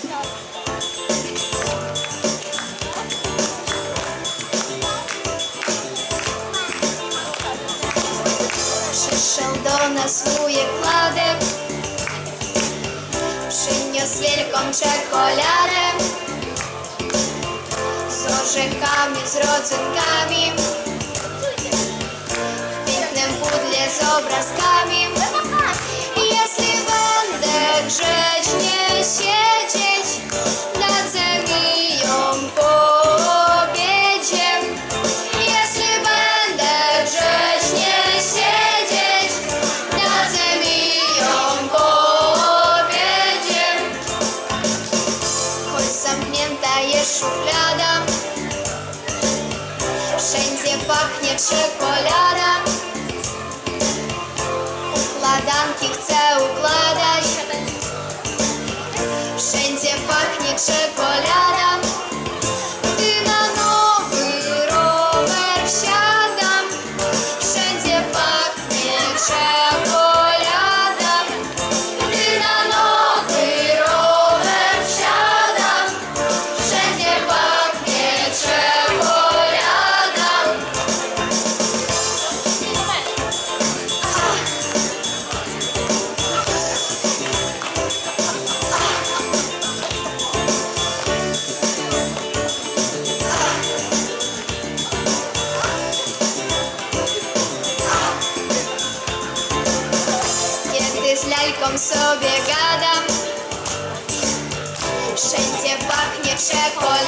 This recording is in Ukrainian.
Шелдона свує кладе, Пшиньо з вільком чеколяре, з ожиками, з родзинками, в пітнем пудлі з образками. шуфляда, Wszędzie pachnie czekolada, układanki chcę. z lalką sobie gadam Wszędzie pachnie czekolad